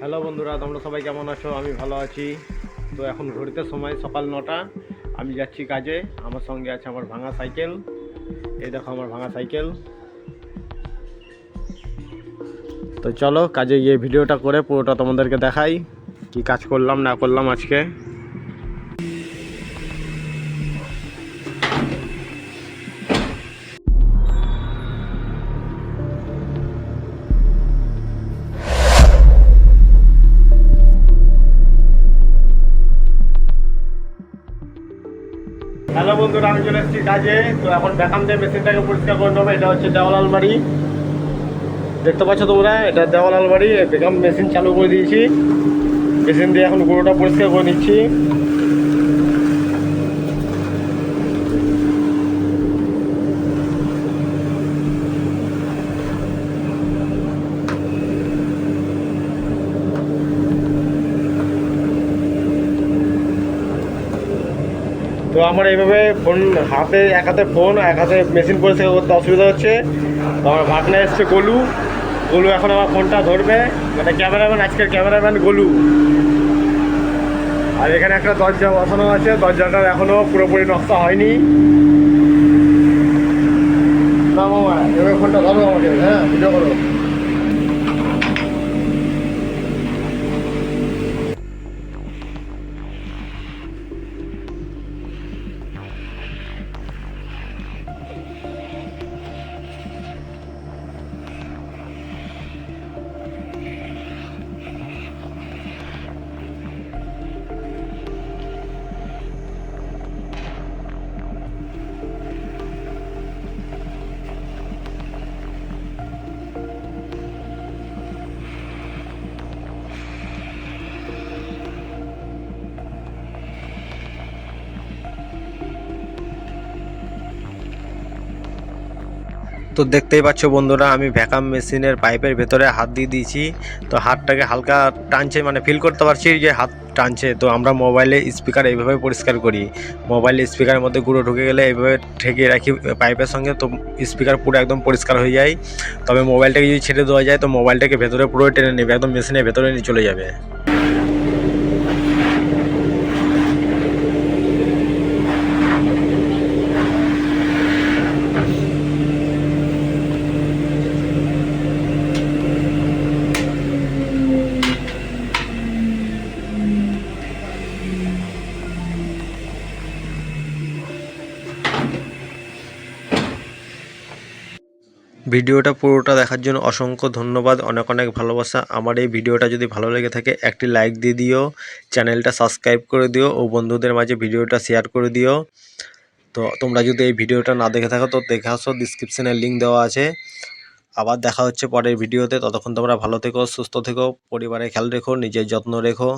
Hello বন্ধুরা, তোমরা সবাই কেমন আছো? আমি ভালো আছি। তো এখন ঘড়িতে সময়, সকাল নটা। আমি যাচ্ছি কাজে। আমার সঙ্গে আছে আমার ভাঙা সাইকেল। এই দেখো আমার ভাঙা সাইকেল। তো চলো, কাজে গিয়ে ভিডিওটা করে পুরোটা তোমাদেরকে দেখাই। কি কাজ করলাম, না করলাম আজকে। হ্যালো বন্ধুরা, আমি চলে এসেছি কাজে। তো এখন দেখান দিয়ে মেশিনটাকে পরিষ্কার করে নেব এটা হচ্ছে দেওয়াল আলমারি। দেখতে পাচ্ছ তোমরা, এটা দেওয়াল আলমারি দেখলাম মেশিন চালু করে দিয়েছি। মেশিন দিয়ে এখন গরুটা পরিষ্কার করে নিচ্ছি। তো আমার এইভাবে ফোন, হাতে এক হাতে ফোন, এক হাতে মেশিন পরিষ্কার করতে অসুবিধা হচ্ছে। তো আমার ভাগনা এসছে গোলু। গোলু এখন আমার ফোনটা ধরবে। মানে ক্যামেরাম্যান, আজকের ক্যামেরাম্যান গোলু। আর এখানে একটা দরজা বসানো আছে। দরজাটার এখনও পুরোপুরি নকশা হয়নি। না, মামা ফোনটা ধরো আমাকে। হ্যাঁ ভিডিও করো। তো দেখতেই পাচ্ছ বন্ধুরা, আমি ভ্যাকাম মেশিনের পাইপের ভেতরে হাত দিয়ে দিয়েছি। তো হাতটাকে হালকা টানছে মানে ফিল করতে পারছি যে হাত টানছে। তো আমরা মোবাইলে স্পিকার এইভাবে পরিষ্কার করি। মোবাইলে স্পিকারের মধ্যে গুঁড়ো ঢুকে গেলে এইভাবে ঠেকে রাখি পাইপের সঙ্গে, তো স্পিকার পুরো একদম পরিষ্কার হয়ে যায়। তবে মোবাইলটাকে যদি ছেড়ে দেওয়া যায়, তো মোবাইলটাকে ভেতরে পুরো টেনে নেবে, একদম মেশিনের ভেতরে নিয়ে চলে যাবে। ভিডিওটা পুরোটা দেখার জন্য অসংখ্য ধন্যবাদ, অনেক অনেক ভালোবাসা। আমার এই ভিডিওটা যদি ভালো লেগে থাকে, একটি লাইক দিয়ে দিও, চ্যানেলটা সাবস্ক্রাইব করে দিও ও বন্ধুদের মাঝে ভিডিওটা শেয়ার করে দিও। তো তোমরা যদি এই ভিডিওটা না দেখে থাকো, তো দেখে আসো ডিসক্রিপশানে লিঙ্ক দেওয়া আছে। আবার দেখা হচ্ছে পরের ভিডিওতে। ততক্ষণ তোমরা ভালো থেকো, সুস্থ থেকো পরিবারে খেয়াল রেখো, নিজের যত্ন রেখো।